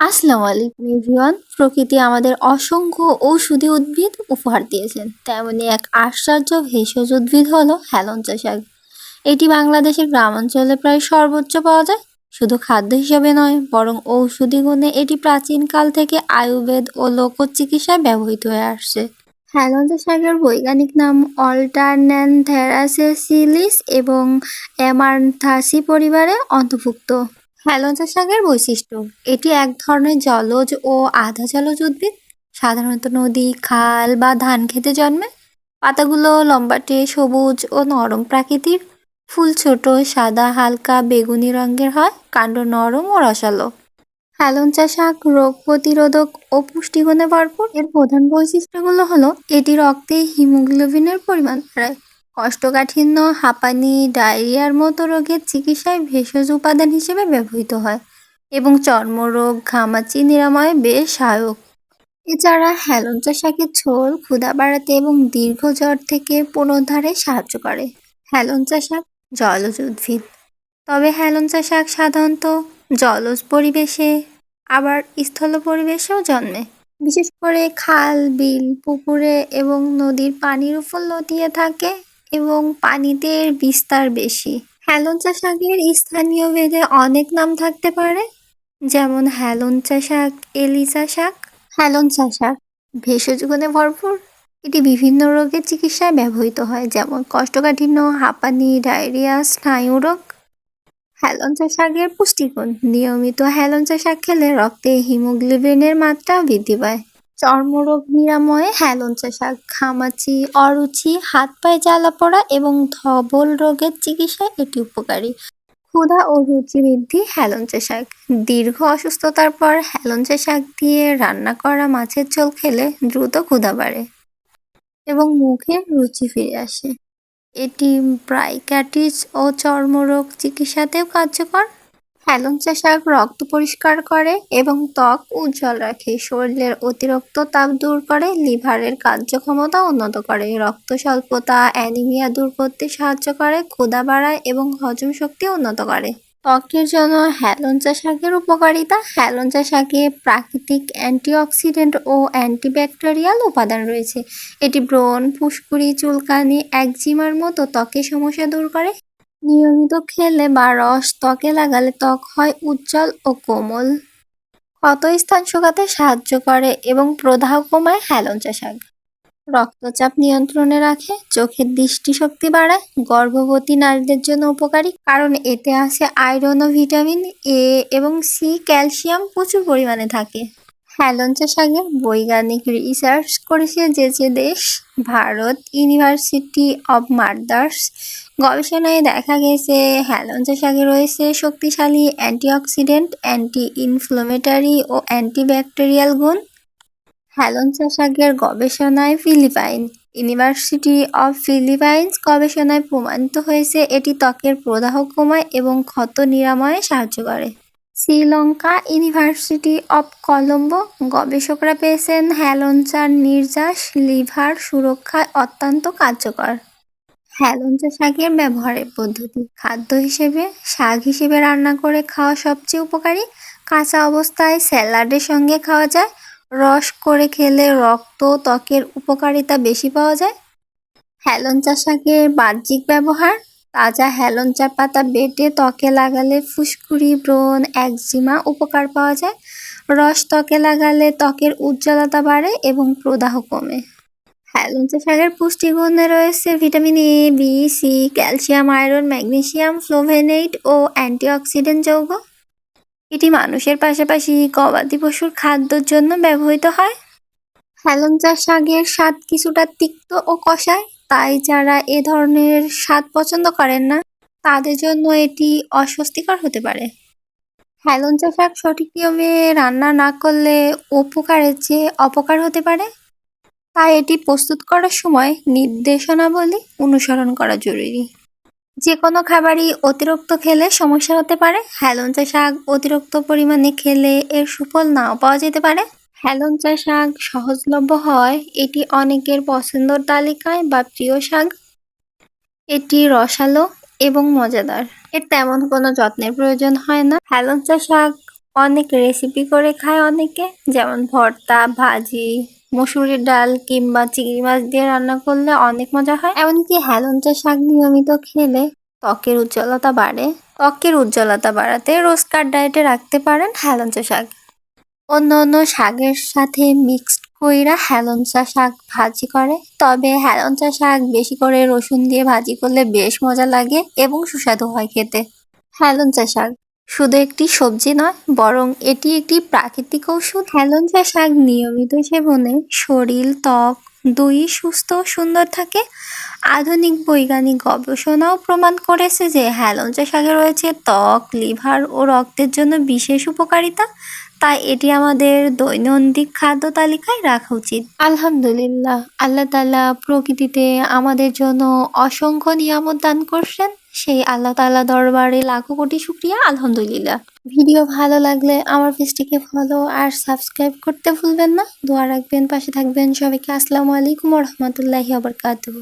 আসসালামু আলাইকুম, এভরিওয়ান। প্রকৃতি আমাদের অসংখ্য ঔষধি উদ্ভিদ উপহার দিয়েছেন। তেমনি এক আশ্চর্য ভেষজ উদ্ভিদ হলো হেলঞ্চা শাক। এটি বাংলাদেশের গ্রামাঞ্চলে প্রায় সর্বোচ্চ পাওয়া যায়। শুধু খাদ্য হিসেবে নয়, বরং ঔষধি গুণে এটি প্রাচীনকাল থেকে আয়ুর্বেদ ও লোকচিকিৎসায় ব্যবহৃত হয়ে আসছে। হেলঞ্চা শাকের বৈজ্ঞানিক নাম অল্টারন্যান্থেরাসেসিলিস এবং অ্যামান্থাসি পরিবারে অন্তর্ভুক্ত। হেলঞ্চা শাকের বৈশিষ্ট্য। এটি এক ধরনের জলজ ও আধা জলজ উদ্ভিদ। সাধারণত নদী, খাল বা ধান খেতে জন্মে। পাতাগুলো লম্বাটে, সবুজ ও নরম প্রাকৃতির। ফুল ছোট, সাদা, হালকা, বেগুনি রঙের হয়, কাণ্ড নরম ও রসালো। হেলঞ্চা শাক রোগ প্রতিরোধক ও পুষ্টিগুণে ভরপুর। এর প্রধান বৈশিষ্ট্যগুলো হলো, এটি রক্তে হিমোগ্লোবিনের পরিমাণ বাড়ায়। কষ্ঠকাঠিন্য হাঁপানি, ডায়রিয়ার মতো রোগের চিকিৎসায় ভেষজ উপাদান হিসেবে ব্যবহৃত হয় এবং চর্মরোগ, ঘামাচি, নিরাময়ে বেশ সহায়ক। এছাড়া হেলঞ্চা শাকের ঝোল, ক্ষুধা বাড়াতে এবং দীর্ঘ জ্বর থেকে পুনরুদ্ধারে সাহায্য করে। হেলঞ্চা শাক জলজ উদ্ভিদ। তবে হেলঞ্চা শাক সাধারণত জলজ পরিবেশে, আবার স্থল পরিবেশেও জন্মে। বিশেষ করে খাল, বিল, পুকুরে এবং নদীর পানির উপর লতিয়ে থাকে। এবং পানিতে এর বিস্তার বেশি। হেলঞ্চা শাকের স্থানীয় ভেদে অনেক নাম থাকতে পারে, যেমন হেলঞ্চা শাক, এলিচা শাক। হেলঞ্চা শাক ভেষজ গুণে ভরপুর। এটি বিভিন্ন রোগের চিকিৎসায় ব্যবহৃত হয়, যেমন কষ্টকাঠিন্য হাঁপানি, ডায়রিয়া, স্নায়ু রোগ। হেলঞ্চা শাকের পুষ্টিগুণ, নিয়মিত হেলঞ্চা শাক খেলে রক্তে হিমোগ্লোবিনের মাত্রা বৃদ্ধি পায়। চর্মরোগ, নিরাময়ে হেলঞ্চা শাক, ঘামাচি, অরুচি, হাত পায়ে জ্বালা পড়া এবং ধবল রোগের চিকিৎসায় এটি উপকারী। ক্ষুধা ও রুচি বৃদ্ধি হেলঞ্চা শাক। দীর্ঘ অসুস্থতার পর হেলঞ্চা শাক দিয়ে রান্না করা মাছের ঝোল খেলে দ্রুত ক্ষুধা বাড়ে এবং মুখে রুচি ফিরে আসে। এটি ব্রাইকাটিস ও চর্মরোগ চিকিৎসাতেও কার্যকর। হেলঞ্চা শাক রক্ত পরিষ্কার করে এবং ত্বক উজ্জ্বল রাখে। শরীরের অতিরিক্ত তাপ দূর করে, লিভারের কার্যক্ষমতা উন্নত করে। রক্ত স্বল্পতা, অ্যানিমিয়া দূর করতে সাহায্য করে, ক্ষুধা বাড়ায় এবং হজম শক্তি উন্নত করে। ত্বকের জন্য হেলঞ্চা শাকের উপকারিতা। হেলঞ্চা শাকে প্রাকৃতিক অ্যান্টিঅক্সিডেন্ট ও অ্যান্টিব্যাকটেরিয়াল উপাদান রয়েছে। এটি ব্রণ, ফুসকুড়ি, চুলকানি, একজিমার মতো ত্বকের সমস্যা দূর করে। নিয়মিত খেলে বা রস ত্বকে লাগালে ত্বক হয় উজ্জ্বল ও কোমল। ক্ষত স্থান শুকাতে সাহায্য করে এবং প্রদাহ কমায় হেলঞ্চা শাক। রক্তচাপ নিয়ন্ত্রণে রাখে, চোখের দৃষ্টিশক্তি বাড়ায়, গর্ভবতী নারীদের জন্য উপকারী, কারণ এতে আছে আয়রন ও ভিটামিন এ এবং সি ক্যালসিয়াম প্রচুর পরিমাণে থাকে। হেলঞ্চা শাকের বৈজ্ঞানিক রিসার্চ করেছে যে যে দেশ, ভারত ইউনিভার্সিটি অব মাদ্রাস গবেষণায় দেখা গেছে হেলঞ্চা শাকে রয়েছে শক্তিশালী অ্যান্টিঅক্সিডেন্ট অ্যান্টি ইনফ্লোমেটারি ও অ্যান্টিব্যাকটেরিয়াল গুণ। হেলঞ্চা শাকের গবেষণায় ফিলিপাইন। ইউনিভার্সিটি অব ফিলিপাইন্স গবেষণায় প্রমাণিত হয়েছে, এটি ত্বকের প্রদাহ কমায় এবং ক্ষত নিরাময়ে সাহায্য করে। শ্রীলঙ্কা ইউনিভার্সিটি অব কলম্বো গবেষকরা পেয়েছেন হেলঞ্চার নির্যাস, লিভার সুরক্ষায় অত্যন্ত কার্যকর। হেলঞ্চা শাকের ব্যবহারের পদ্ধতি, খাদ্য হিসেবে, শাক হিসেবে রান্না করে খাওয়া সবচেয়ে উপকারী। কাঁচা অবস্থায় স্যালাডের সঙ্গে খাওয়া যায়। রস করে খেলে রক্ত ত্বকের উপকারিতা বেশি পাওয়া যায়। হেলঞ্চা শাকের বাহ্যিক ব্যবহার তাজা হেলঞ্চা পাতা বেটে ত্বকে লাগালে ফুসকুড়ি, ব্রণ, একজিমা উপকার পাওয়া যায়। রস ত্বকে লাগালে ত্বকের উজ্জ্বলতা বাড়ে এবং প্রদাহ কমে। হেলঞ্চা শাকের পুষ্টিগুণে রয়েছে vitamin A, B, C, calcium, iron, magnesium flavonoid O antioxidant যৌগ। এটি মানুষের পাশাপাশি গবাদি পশুর খাদ্যর জন্য ব্যবহৃত হয়। হেলঞ্চা শাকের স্বাদ কিছুটা তিক্ত ও কষায়। তাই যারা এ ধরনের স্বাদ পছন্দ করেন না, তাদের জন্য এটি অস্বস্তিকর হতে পারে। হেলঞ্চা শাক সঠিক নিয়মে রান্না না করলে উপকারের চেয়ে অপকার হতে পারে। তাই এটি প্রস্তুত করার সময় নির্দেশনাবলী অনুসরণ করা জরুরি। যে কোনো খাবারই অতিরিক্ত খেলে সমস্যা হতে পারে। হেলঞ্চা শাক অতিরিক্ত পরিমাণে খেলে এর সুফল নাও পাওয়া যেতে পারে। হেলঞ্চা শাক সহজলভ্য হয়। এটি অনেকের পছন্দর তালিকায় বা প্রিয় শাক। এটি রসালো এবং মজাদার। এর তেমন কোনো যত্নের প্রয়োজন হয় না। হেলঞ্চা শাক অনেক রেসিপি করে খায় অনেকে, যেমন ভর্তা, ভাজি, মসুরির ডাল কিংবা চিংড়ি মাছ দিয়ে রান্না করলে অনেক মজা হয়। এমনকি হেলঞ্চা শাক নিয়মিত খেলে ত্বকের উজ্জ্বলতা বাড়ে। ত্বকের উজ্জ্বলতা বাড়াতে রোজকার ডায়েটে রাখতে পারেন হেলঞ্চা শাক। অন্য অন্য শাকের সাথে মিক্সড কইরা হেলঞ্চা শাক ভাজি করে। তবে হেলঞ্চা শাক বেশি করে রসুন দিয়ে ভাজি করলে বেশ মজা লাগে এবং সুস্বাদু হয় খেতে। হেলঞ্চা শাক শুধু একটি সবজি নয়, বরং এটি একটি প্রাকৃতিক ঔষধ। হেলঞ্চা শাক নিয়মিত সেবনে শরীর, ত্বক, দুই সুস্থ সুন্দর থাকে। আধুনিক বৈজ্ঞানিক গবেষণাও প্রমাণ করেছে যে হেলঞ্চা শাকে রয়েছে ত্বক, লিভার ও রক্তের জন্য বিশেষ উপকারিতা। তাই এটি আমাদের দৈনন্দিন খাদ্য তালিকায় রাখা উচিত। আলহামদুলিল্লাহ, আল্লাহ তালা প্রকৃতিতে আমাদের জন্য অসংখ্য নিয়ামত দান করছেন। সেই আল্লাহ তাআলা দরবারে লাখো কোটি শুক্রিয়া, আলহামদুলিল্লাহ। ভিডিও ভালো লাগলে আমার পেজটিকে ফলো আর সাবস্ক্রাইব করতে ভুলবেন না। দোয়া রাখবেন, পাশে থাকবেন সবাইকে। আসসালামু আলাইকুম রহমতুল্লাহি আবরকাতুহ